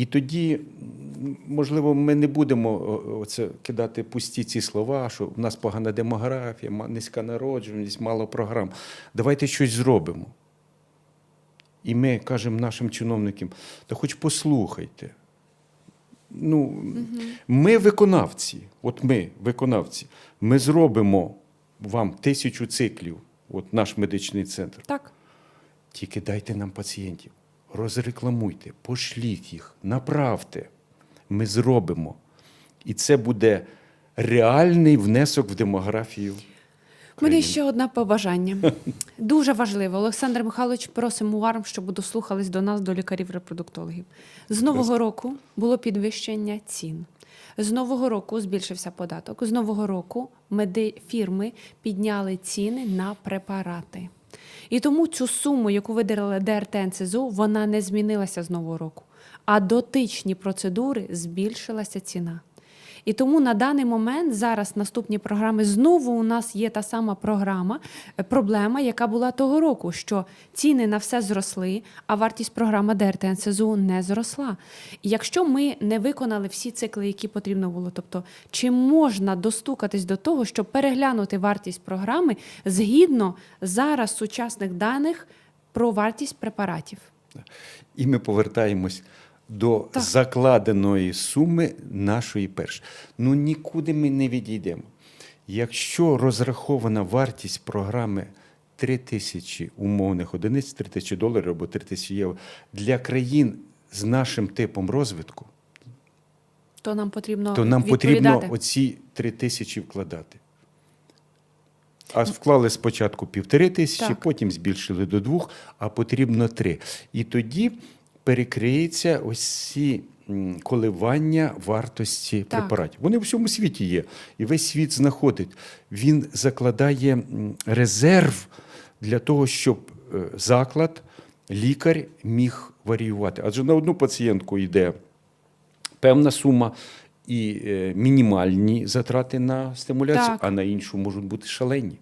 І тоді, можливо, ми не будемо оце кидати пусті ці слова, що в нас погана демографія, низька народжуваність, мало програм. Давайте щось зробимо. І ми кажемо нашим чиновникам, та хоч послухайте. Ну, Ми виконавці, от ми, виконавці, ми зробимо вам тисячу циклів, от наш медичний центр. Так. Тільки дайте нам пацієнтів, розрекламуйте, пошліть їх, направте. Ми зробимо. І це буде реальний внесок в демографію. У мене ще одне побажання. Дуже важливо. Олександр Михайлович, просимо увагу, щоб дослухались до нас, до лікарів-репродуктологів. З нового року було підвищення цін. З нового року збільшився податок. З нового року меди фірми підняли ціни на препарати. І тому цю суму, яку виділили ДРТ НСЗУ, вона не змінилася з нового року. А дотичні процедури збільшилася ціна. І тому на даний момент зараз наступні програми знову у нас є та сама програма, е, проблема, яка була того року, що ціни на все зросли, а вартість програми ДРТ НСЗУ не зросла. І якщо ми не виконали всі цикли, які потрібно було, тобто чи можна достукатись до того, щоб переглянути вартість програми згідно зараз сучасних даних про вартість препаратів? І ми повертаємось до Так. закладеної суми нашої першої. Ну нікуди ми не відійдемо. Якщо розрахована вартість програми 3 тисячі умовних одиниць, 3 тисячі доларів або 3 тисячі євро для країн з нашим типом розвитку, То нам потрібно то нам потрібно оці 3 тисячі вкладати. А вклали спочатку півтори тисячі, Так. потім збільшили до двох, а потрібно три. І тоді перекриється ці коливання вартості Так. препаратів. Вони в всьому світі є. І весь світ знаходить. Він закладає резерв для того, щоб е, заклад, лікар міг варіювати. Адже на одну пацієнтку йде певна сума і е, мінімальні затрати на стимуляцію, Так. а на іншу можуть бути шалені.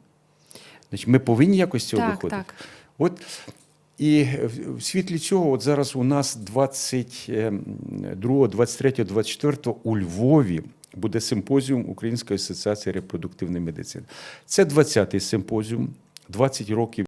Значить, ми повинні якось з цього Так, виходити. так. От, і в- світлі цього, от зараз у нас 22, 23, 24 у Львові буде симпозіум Української асоціації репродуктивної медицини. Це 20-й симпозіум, 20 років.